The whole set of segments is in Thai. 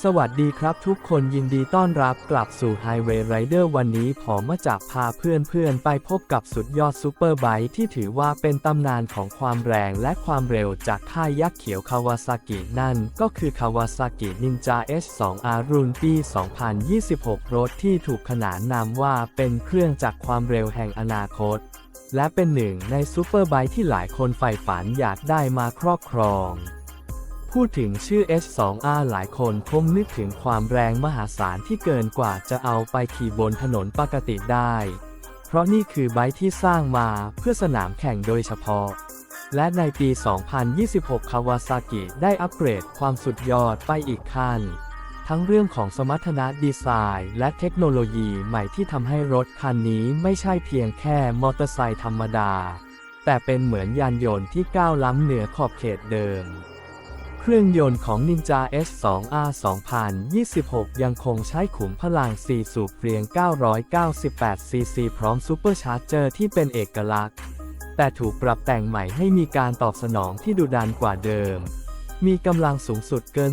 สวัสดีครับทุกคนยินดีต้อนรับกลับสู่ Highway Rider วันนี้ผมมาจากพาเพื่อนๆ ไปพบกับสุดยอดซูเปอร์ไบค์ที่ถือว่าเป็นตำนานของความแรงและความเร็วจากค่ายยักษ์เขียวคาวาซากินั่น ก็คือคาวาซากินินจา S2R รุ่นปี 2026 รถที่ถูกขนานนามว่าเป็นเครื่องจักรความเร็วแห่งอนาคต และเป็นหนึ่งในซูเปอร์ไบค์ที่หลายคนใฝ่ฝันอยากได้มาครอบครอง พูดถึงชื่อ S2R หลายคนคงนึกถึงความแรงมหาศาลที่เกินกว่าจะเอาไปขี่บนถนนปกติได้ เพราะนี่คือไบค์ที่สร้างมาเพื่อสนามแข่งโดยเฉพาะ และในปี 2026 คาวาซากิได้อัปเกรดความสุดยอดไปอีกขั้น ทั้งเรื่องของสมรรถนะดีไซน์ และเทคโนโลยีใหม่ที่ทำให้รถคันนี้ไม่ใช่เพียงแค่มอเตอร์ไซค์ธรรมดา แต่เป็นเหมือนยานยนต์ที่ก้าวล้ำเหนือขอบเขตเดิม เครื่องยนต์ของ Ninja S2R 2026 ยังคงใช้ขุมพลัง 4 สูบเรียง 998 ซีซี พร้อมซูเปอร์ชาร์เจอร์ที่เป็นเอกลักษณ์ แต่ถูกปรับแต่งใหม่ให้มีการตอบสนองที่ดุดันกว่าเดิม มีกำลังสูงสุดเกิน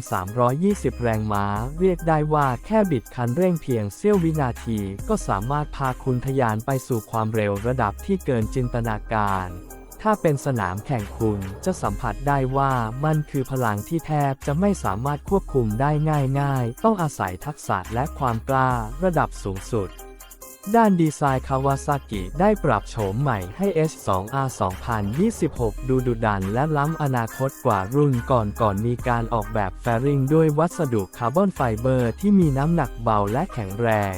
320 แรงม้า เรียกได้ว่าแค่บิดคันเร่งเพียงเสี้ยววินาที ก็สามารถพาคุณทะยานไปสู่ความเร็วระดับที่เกินจินตนาการ ถ้าเป็นสนามแข่งคุณจะสัมผัสได้ว่ามันคือพลังที่แทบจะไม่สามารถควบคุมได้ง่ายๆ ต้องอาศัยทักษะและความกล้าระดับสูงสุด ด้านดีไซน์คาวาซากิได้ปรับโฉมใหม่ให้ S2R 2026 ดูดุดันและล้ำอนาคตกว่ารุ่นก่อนก่อนมีการออกแบบแฟริงด้วยวัสดุคาร์บอนไฟเบอร์ที่มีน้ำหนักเบาและแข็งแรง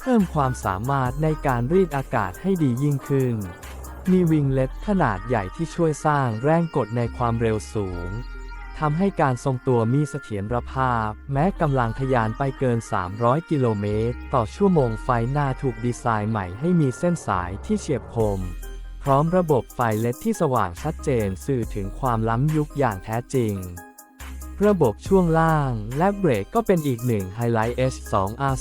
เพิ่มความสามารถในการรีดอากาศให้ดียิ่งขึ้น มีวิงเล็ตขนาดใหญ่ที่ช่วยสร้างแรงกดในความเร็วสูงทำให้การทรงตัวมีเสถียรภาพ แม้กำลังทะยานไปเกิน 300 กิโลเมตร ต่อชั่วโมงไฟหน้าถูกดีไซน์ใหม่ให้มีเส้นสายที่เฉียบคม พร้อมระบบไฟเลดที่สว่างชัดเจนสื่อถึงความล้ำยุคอย่างแท้จริง ระบบช่วงล่างและเบรกก็เป็นอีกหนึ่งไฮไลท์ S2R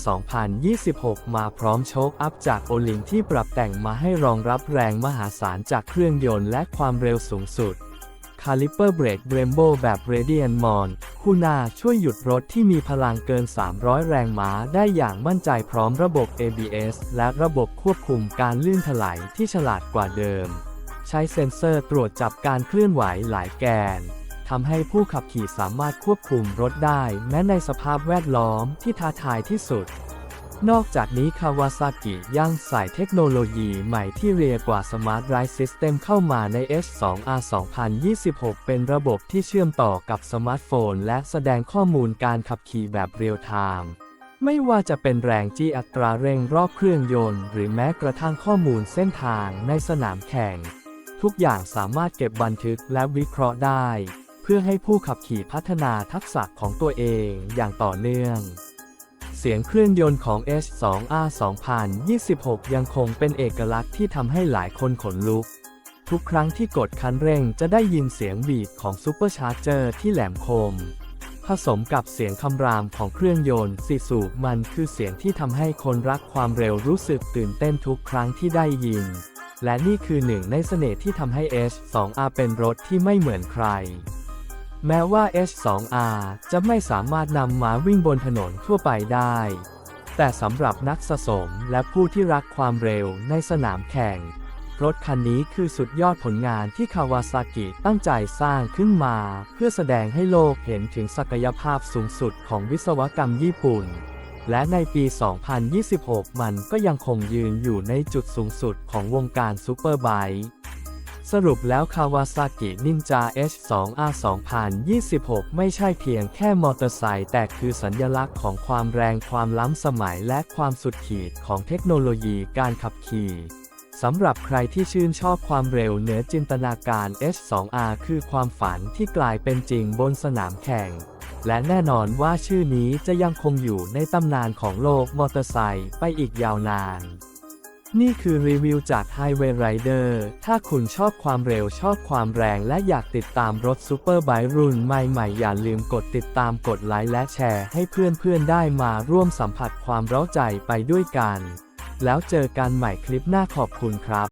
2026 มาพร้อมโชคอัพจากโอลิงที่ปรับแต่งมาให้รองรับแรงมหาศาลจากเครื่องยนต์และความเร็วสูงสุดคาลิเปอร์เบรกเบรมโบแบบเรเดียนมอนคู่หน้าช่วยหยุดรถที่มีพลังเกิน 300 แรงม้าได้อย่างมั่นใจพร้อมระบบ ABS และระบบควบคุมการลื่นถลายที่ฉลาดกว่าเดิม ใช้เซ็นเซอร์ตรวจจับการเคลื่อนไหวหลายแกน ทำให้ผู้ขับขี่สามารถควบคุมรถได้แม้ในสภาพแวดล้อมที่ท้าทายที่สุด นอกจากนี้คาวาซากิยังใส่เทคโนโลยีใหม่ที่เรียกว่า Smart Ride System เข้ามาใน S2R 2026 เป็นระบบที่เชื่อมต่อกับสมาร์ทโฟน และแสดงข้อมูลการขับขี่แบบเรียลไทม์ไม่ว่าจะเป็นแรงจี้อัตราเร่งรอบเครื่องยนต์ หรือแม้กระทั่งข้อมูลเส้นทางในสนามแข่ง ทุกอย่างสามารถเก็บบันทึกและวิเคราะห์ได้ พื่อให้ผู้ขับขี่พัฒนาทักษะของตัวเองอย่างต่อเนื่อง เสียงเครื่องยนต์ของ S2R 2026 ยังคงเป็นเอกลักษณ์ที่ทำให้หลายคนขนลุก ทุกครั้งที่กดคันเร่งจะได้ยินเสียงบีดของซูเปอร์ชาร์เจอร์ที่แหลมคม ผสมกับเสียงคำรามของเครื่องยนต์สี่สูบมันคือเสียงที่ทำให้คนรักความเร็วรู้สึกตื่นเต้นทุกครั้งที่ได้ยินและนี่คือหนึ่งในเสน่ห์ที่ทำให้ S2R เป็นรถที่ไม่เหมือนใคร แม้ว่า S2R จะไม่สามารถนำมาวิ่งบนถนนทั่วไปได้ แต่สำหรับนักสะสมและผู้ที่รักความเร็วในสนามแข่ง รถคันนี้คือสุดยอดผลงานที่คาวาซากิตั้งใจสร้างขึ้นมา เพื่อแสดงให้โลกเห็นถึงศักยภาพสูงสุดของวิศวกรรมญี่ปุ่น และในปี 2026 มันก็ยังคงยืนอยู่ในจุดสูงสุดของวงการซูเปอร์ไบค์ สรุปแล้วคาวาซากินินจา S2R 2026 ไม่ใช่เพียงแค่มอเตอร์ไซค์แต่คือสัญลักษณ์ของความแรงความล้ำสมัยและความสุดขีดของเทคโนโลยีการขับขี่สำหรับใครที่ชื่นชอบความเร็วเหนือจินตนาการ S2R คือความฝันที่กลายเป็นจริงบนสนามแข่ง และแน่นอนว่าชื่อนี้จะยังคงอยู่ในตำนานของโลกมอเตอร์ไซค์ไปอีกยาวนาน นี่คือรีวิวจาก Highway Rider ถ้าคุณชอบความเร็วชอบความแรงและอยากติดตามรถซูเปอร์ไบค์รุ่นใหม่ๆ อย่าลืมกดติดตามกดไลค์และแชร์ให้เพื่อนๆได้มาร่วมสัมผัสความเร้าใจไปด้วยกัน แล้วเจอกันใหม่คลิปหน้าขอบคุณครับ